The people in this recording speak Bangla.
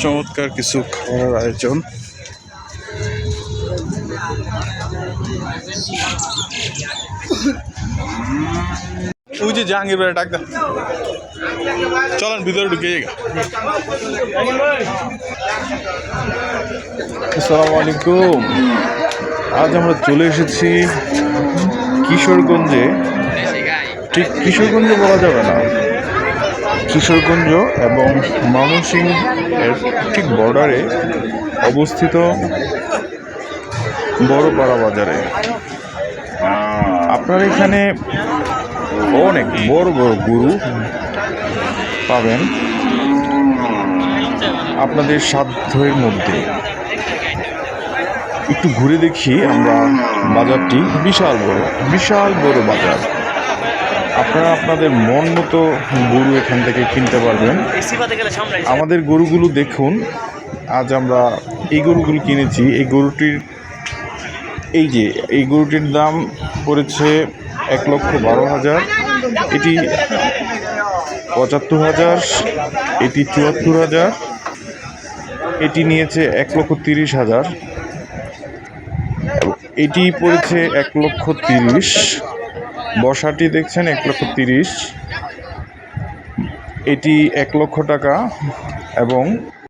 চমৎকার কিছু খাওয়ার আয়োজন। ওই যে জাহাঙ্গীর ভাই ডাক চলেন ভিতরে ঢুকে আসসালামু আলাইকুম। আজ আমরা চলে এসেছি কিশোরগঞ্জে ঠিক কিশোরগঞ্জ বলা যাবে না। কিশোরগঞ্জ এবং ময়মনসিং এর ঠিক বর্ডারে অবস্থিত বড়পাড়া বাজারে। আপনার এখানে অনেক বড় বড় গরু পাবেন আপনাদের সাধ্যের মধ্যে। একটু ঘুরে দেখি আমরা বাজারটি বিশাল বড়। বিশাল বড় বাজার। আপনারা আপনাদের মন মতো গরু এখান থেকে কিনতে পারবেন। আমাদের গরুগুলো দেখুন, আজ আমরা এই গরুগুলো কিনেছি। এই গরুটির, এই যে, এই গরুটির দাম পড়েছে এক লক্ষ বারো হাজার। এটি পঁচাত্তর হাজার, এটি চুয়াত্তর হাজার। এটি নিয়েছে এক লক্ষ তিরিশ হাজার। এটি পড়েছে এক লক্ষ তিরিশ। বসাটি দেখছেন এক লক্ষ তিরিশ। এটি এক লক্ষ টাকা এবং